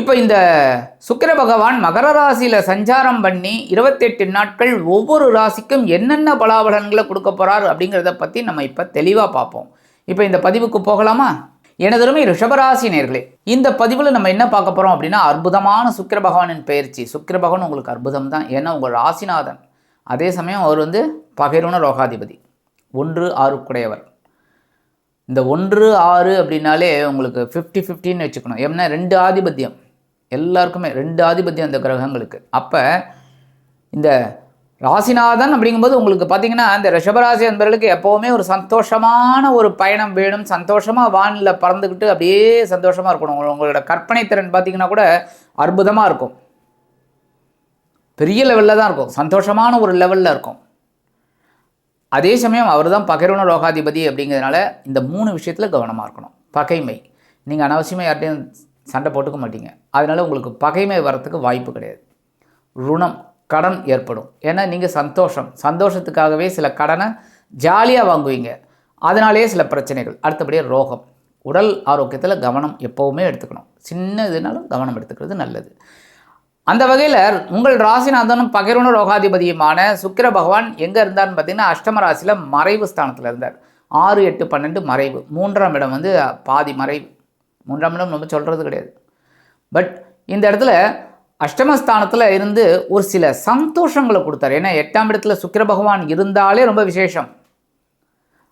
இப்போ இந்த சுக்கிர பகவான் மகர ராசியில் சஞ்சாரம் பண்ணி இருபத்தெட்டு நாட்கள் ஒவ்வொரு ராசிக்கும் என்னென்ன பலாபலன்களை கொடுக்க போகிறார் அப்படிங்கிறத பற்றி நம்ம இப்போ தெளிவாக பார்ப்போம். இப்போ இந்த பதிவுக்கு போகலாமா? எனதருமை ரிஷபராசி நேர்களே இந்த பதிவில் நம்ம என்ன பார்க்க போகிறோம் அப்படின்னா அற்புதமான சுக்கிர பகவானின் பெயர்ச்சி சுக்கிர பகவான் உங்களுக்கு அற்புதம் தான் ஏன்னா உங்கள் ராசிநாதன். அதே சமயம் அவர் வந்து பகைருண ரோகாதிபதி ஒன்று ஆறுக்குடையவர். இந்த ஒன்று ஆறு அப்படின்னாலே உங்களுக்கு ஃபிஃப்டி ஃபிஃப்டின்னு வச்சுக்கணும். ஏன்னா ரெண்டு ஆதிபத்தியம். எல்லாருக்குமே ரெண்டு ஆதிபத்தியம் அந்த கிரகங்களுக்கு. அப்போ இந்த ராசிநாதன் அப்படிங்கும்போது உங்களுக்கு பார்த்தீங்கன்னா இந்த ரிஷபராசி அன்பர்களுக்கு எப்போவுமே ஒரு சந்தோஷமான ஒரு பயணம் வேணும். சந்தோஷமாக வானில் பறந்துக்கிட்டு அப்படியே சந்தோஷமாக இருக்கணும். உங்களோட கற்பனை திறன் பார்த்தீங்கன்னா கூட அற்புதமாக இருக்கும். பெரிய லெவலில் தான் இருக்கும். சந்தோஷமான ஒரு லெவலில் இருக்கும். அதே சமயம் அவர் தான் பகைரோன லோகாதிபதி அப்படிங்கிறதுனால இந்த மூணு விஷயத்தில் கவனமாக இருக்கணும். பகைமை. நீங்கள் அனாவசியமாக யார்ட்டையும் சண்டை போட்டுக்க மாட்டீங்க. அதனால் உங்களுக்கு பகைமை வரத்துக்கு வாய்ப்பு கிடையாது. ருணம் கடன் ஏற்படும். ஏன்னா நீங்கள் சந்தோஷம். சந்தோஷத்துக்காகவே சில கடனை ஜாலியாக வாங்குவீங்க. அதனாலேயே சில பிரச்சனைகள். அடுத்தபடியாக ரோகம். உடல் ஆரோக்கியத்தில் கவனம் எப்போவுமே எடுத்துக்கணும். சின்ன இதுனாலும் கவனம் எடுத்துக்கிறது நல்லது. அந்த வகையில் உங்கள் ராசிநாதனும் பகிர்வன ரோகாதிபதியுமான சுக்கிர பகவான் எங்கே இருந்தார்னு பார்த்தீங்கன்னா அஷ்டம ராசியில் மறைவு ஸ்தானத்தில் இருந்தார். ஆறு எட்டு பன்னெண்டு மறைவு. மூன்றாம் இடம் வந்து பாதி மறைவு. மூன்றாம் இடம் நம்ம சொல்கிறது கிடையாது. பட் இந்த இடத்துல அஷ்டமஸ்தானத்தில் இருந்து ஒரு சில சந்தோஷங்களை கொடுத்தாரு. ஏன்னா எட்டாம் இடத்துல சுக்கிர பகவான் இருந்தாலே ரொம்ப விசேஷம்.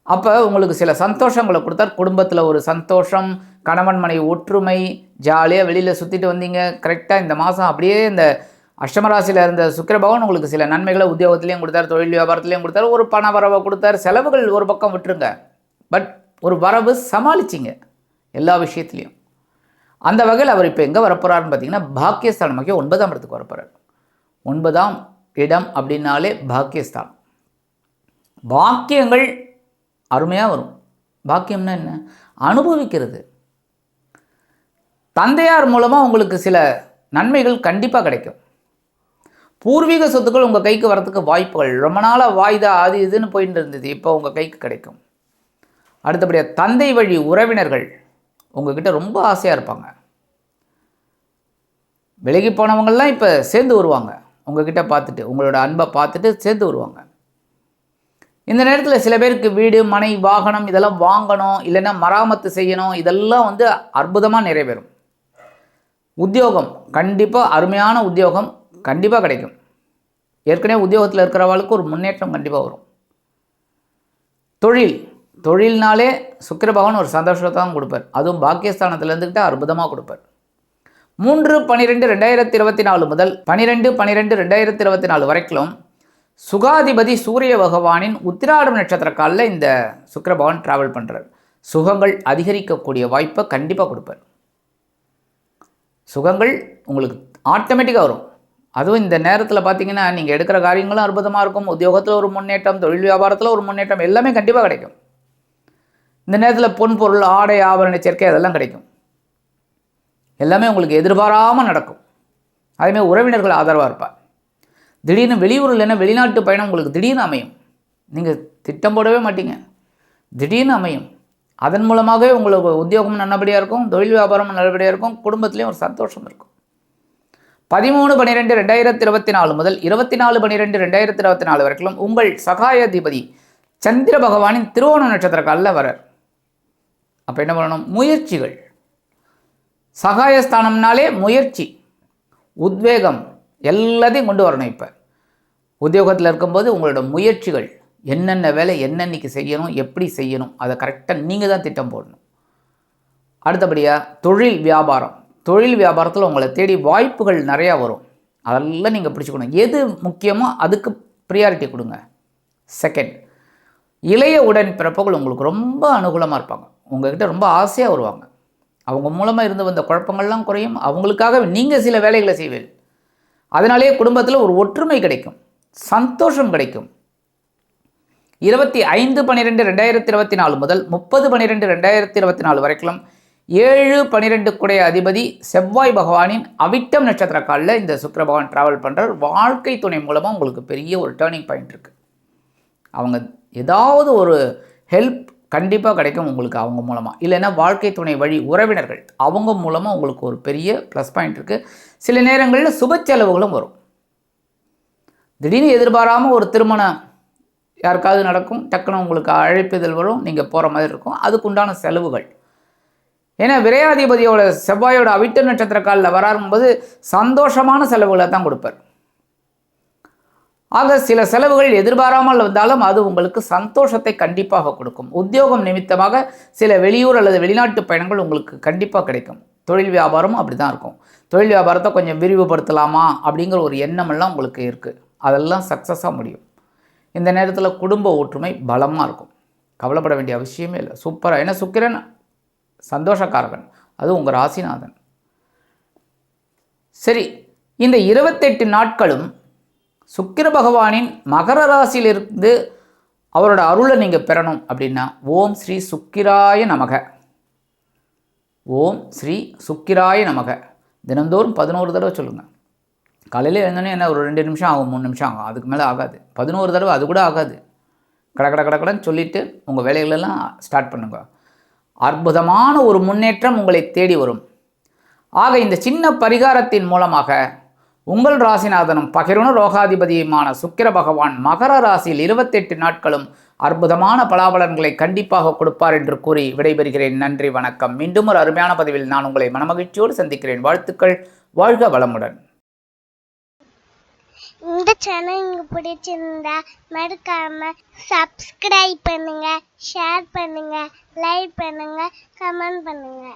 அப்போ உங்களுக்கு சில சந்தோஷங்களை கொடுத்தார். குடும்பத்தில் ஒரு சந்தோஷம் கணவன் மனைவி ஒற்றுமை ஜாலியாக வெளியில் சுற்றிட்டு வந்தீங்க. கரெக்டாக இந்த மாதம் அப்படியே இந்த அஷ்டமராசியில் இருந்த சுக்கிர பகவான் உங்களுக்கு சில நன்மைகளை உத்தியோகத்துலேயும் கொடுத்தார் தொழில் வியாபாரத்துலேயும் கொடுத்தார். ஒரு பண வரவை கொடுத்தார். செலவுகள் ஒரு பக்கம் விட்டுருங்க. பட் ஒரு வரவு சமாளிச்சிங்க. எல்லா விஷயத்துலையும். அந்த வகையில் அவர் இப்போ எங்கே வரப்போகிறாருன்னு பார்த்தீங்கன்னா பாக்கியஸ்தானமாக்கி ஒன்பதாம் இடத்துக்கு வரப்போகிறார். ஒன்பதாம் இடம் அப்படின்னாலே பாக்கியஸ்தானம். பாக்கியங்கள் அருமையாக வரும். பாக்கியம்னா என்ன? அனுபவிக்கிறது. தந்தையார் மூலமாக உங்களுக்கு சில நன்மைகள் கண்டிப்பாக கிடைக்கும். பூர்வீக சொத்துக்கள் உங்கள் கைக்கு வரத்துக்கு வாய்ப்புகள். ரொம்ப நாளாக வாய்தா அது இதுன்னு போயிட்டு இருந்தது. இப்போ உங்கள் கைக்கு கிடைக்கும். அடுத்தபடியாக தந்தை வழி உறவினர்கள். உங்ககிட்ட ரொம்ப ஆசையாக இருப்பாங்க. விலகி போனவங்கள்லாம் இப்போ சேர்ந்து வருவாங்க. உங்ககிட்ட பார்த்துட்டு உங்களோட அன்பை பார்த்துட்டு சேர்ந்து வருவாங்க. இந்த நேரத்தில் சில பேருக்கு வீடு மனை வாகனம் இதெல்லாம் வாங்கணும் இல்லைன்னா மராமத்து செய்யணும் இதெல்லாம் வந்து அற்புதமாக நிறைவேறும். உத்தியோகம் கண்டிப்பாக அருமையான உத்தியோகம் கண்டிப்பாக கிடைக்கும். ஏற்கனவே உத்தியோகத்தில் இருக்கிறவளுக்கு ஒரு முன்னேற்றம் கண்டிப்பாக வரும். தொழில் தொழில்னாலே சுக்கிர பகவான் ஒரு சந்தோஷத்தை தான் கொடுப்பார். அதுவும் பாக்கியஸ்தானத்தில் இருந்துக்கிட்டு அற்புதமாக கொடுப்பார். மூன்று பனிரெண்டு ரெண்டாயிரத்தி இருபத்தி நாலு முதல் பனிரெண்டு பனிரெண்டு ரெண்டாயிரத்தி இருபத்தி நாலு வரைக்கும் சுகாதிபதி சூரிய பகவானின் உத்திராடம் நட்சத்திர காலில் இந்த சுக்கிர பகவான் டிராவல் பண்ணுறார் சுகங்கள் அதிகரிக்கக்கூடிய வாய்ப்பை கண்டிப்பாக கொடுப்பார். சுகங்கள் உங்களுக்கு ஆட்டோமேட்டிக்காக வரும். அதுவும் இந்த நேரத்தில் பார்த்தீங்கன்னா நீங்கள் எடுக்கிற காரியங்களும் அற்புதமாக இருக்கும். உத்தியோகத்தில் ஒரு முன்னேற்றம் தொழில் வியாபாரத்தில் ஒரு முன்னேற்றம் எல்லாமே கண்டிப்பாக கிடைக்கும். இந்த நேரத்தில் பொன் பொருள் ஆடை ஆபரண சேர்க்கை அதெல்லாம் கிடைக்கும். எல்லாமே உங்களுக்கு எதிர்பாராமல் நடக்கும். அதேமாதிரி உறவினர்கள் ஆதரவாக இருப்பார் திடீர்னு வெளியூர் இல்லைன்னா வெளிநாட்டு பயணம் உங்களுக்கு திடீர்னு அமையும். நீங்கள் திட்டம் போடவே மாட்டீங்க. திடீர்னு அமையும். அதன் மூலமாகவே உங்களுக்கு உத்தியோகமும் நல்லபடியாக இருக்கும் தொழில் வியாபாரமும் நல்லபடியாக இருக்கும் குடும்பத்துலேயும் ஒரு சந்தோஷம் இருக்கும். பதிமூணு பன்னிரெண்டு ரெண்டாயிரத்தி இருபத்தி நாலு முதல் இருபத்தி நாலு பன்னிரெண்டு ரெண்டாயிரத்தி இருபத்தி நாலு வரைக்கும் உங்கள் சகாயாதிபதி சந்திர பகவானின் திருவோண நட்சத்திர காலில் வரார் அப்போ என்ன பண்ணணும்? முயற்சிகள். சகாயஸ்தானம்னாலே முயற்சி உத்வேகம் எல்லாத்தையும் கொண்டு வரணும் இப்போ. உத்தியோகத்தில் இருக்கும்போது உங்களோட முயற்சிகள் என்னென்ன வேலை என்னென்னைக்கு செய்யணும் எப்படி செய்யணும் அதை கரெக்டாக நீங்கள் தான் திட்டம் போடணும். அடுத்தபடியாக தொழில் வியாபாரம். தொழில் வியாபாரத்தில் உங்களை தேடி வாய்ப்புகள் நிறையா வரும். அதெல்லாம் நீங்கள் பிடிச்சிக்கணும். எது முக்கியமோ அதுக்கு ப்ரியாரிட்டி கொடுங்க. செகண்ட் இளைய உடன் பிறப்புகள் உங்களுக்கு ரொம்ப அனுகூலமாக இருப்பாங்க. உங்கள்கிட்ட ரொம்ப ஆசையாக வருவாங்க. அவங்க மூலமாக இருந்து வந்த குழப்பங்கள்லாம் குறையும். அவங்களுக்காக நீங்கள் சில வேலைகளை செய்வீர்கள். அதனாலேயே குடும்பத்தில் ஒரு ஒற்றுமை கிடைக்கும். சந்தோஷம் கிடைக்கும். இருபத்தி ஐந்து பன்னிரெண்டு ரெண்டாயிரத்தி இருபத்தி நாலு முதல் முப்பது பன்னிரெண்டு ரெண்டாயிரத்தி இருபத்தி நாலு வரைக்கும் ஏழு பன்னிரெண்டு குடைய அதிபதி செவ்வாய் பகவானின் அவிட்டம் நட்சத்திர காலில் இந்த சுக்கர பகவான் ட்ராவல் பண்ணுறார் வாழ்க்கை துணை மூலமாக உங்களுக்கு பெரிய ஒரு டேர்னிங் பாயிண்ட் இருக்குது அவங்க ஏதாவது ஒரு ஹெல்ப் கண்டிப்பாக கிடைக்கும் உங்களுக்கு அவங்க மூலமாக இல்லைன்னா வாழ்க்கை துணை வழி உறவினர்கள் அவங்க மூலமாக உங்களுக்கு ஒரு பெரிய ப்ளஸ் பாயிண்ட் இருக்குது சில நேரங்களில் சுப செலவுகளும் வரும். திடீர்னு எதிர்பாராமல் ஒரு திருமணம் யாருக்காவது நடக்கும் டக்குன்னு உங்களுக்கு அழைப்புதல் வரும் நீங்கள் போகிற மாதிரி இருக்கும். அதுக்குண்டான செலவுகள். ஏன்னா விரையாதிபதியோட செவ்வாயோட அவிட்ட நட்சத்திர காலில் வராரும்போது சந்தோஷமான செலவுகளை தான் கொடுப்பார். ஆக சில செலவுகள் எதிர்பாராமல் வந்தாலும் அது உங்களுக்கு சந்தோஷத்தை கண்டிப்பாக கொடுக்கும். உத்தியோகம் நிமித்தமாக சில வெளியூர் அல்லது வெளிநாட்டு பயணங்கள் உங்களுக்கு கண்டிப்பாக கிடைக்கும். தொழில் வியாபாரமும் அப்படி தான் இருக்கும். தொழில் வியாபாரத்தை கொஞ்சம் விரிவுபடுத்தலாமா அப்படிங்கிற ஒரு எண்ணமெல்லாம் உங்களுக்கு இருக்குது அதெல்லாம் சக்ஸஸாக முடியும். இந்த நேரத்தில் குடும்ப ஒற்றுமை பலமாக இருக்கும். கவலைப்பட வேண்டிய அவசியமே இல்லை. சூப்பராக ஏன்னா சுக்கிரன் சந்தோஷக்காரகன். அது உங்கள் ராசிநாதன். சரி. இந்த இருபத்தெட்டு நாட்களும் சுக்கிர பகவானின் மகர ராசியிலிருந்து அவரோட அருளை நீங்கள் பெறணும் அப்படின்னா ஓம் ஸ்ரீ சுக்கிராய நமக. ஓம் ஸ்ரீ சுக்கிராய நமக. தினந்தோறும் பதினோரு தடவை சொல்லுங்கள் காலையில் எழுந்தோடனே என்ன ஒரு ரெண்டு நிமிஷம் ஆகும் மூணு நிமிஷம் ஆகும் அதுக்கு மேலே ஆகாது. பதினோரு தடவை அது கூட ஆகாது. கட கட கட கடன்னு சொல்லிவிட்டு உங்கள் வேலைகளெல்லாம் ஸ்டார்ட் பண்ணுங்க. அற்புதமான ஒரு முன்னேற்றம் உங்களை தேடி வரும். ஆக இந்த சின்ன பரிகாரத்தின் மூலமாக உங்கள் ராசிநாதனும் பகிருண ரோகாதிபதியுமான சுக்கிர பகவான் மகர ராசியில் இருபத்தெட்டு நாட்களும் அற்புதமான பலாபலன்களை கண்டிப்பாக கொடுப்பார் என்று கூறி விடைபெறுகிறேன். நன்றி வணக்கம். மீண்டும் ஒரு அருமையான பதிவில் நான் உங்களை மனமகிழ்ச்சியோடு சந்திக்கிறேன். வாழ்த்துக்கள் வாழ்க வளமுடன். இந்த சேனல் உங்களுக்கு பிடிச்சிருந்தா மறக்காம சப்ஸ்கிரைப் பண்ணுங்க ஷேர் பண்ணுங்க லைக் பண்ணுங்க கமெண்ட் பண்ணுங்க.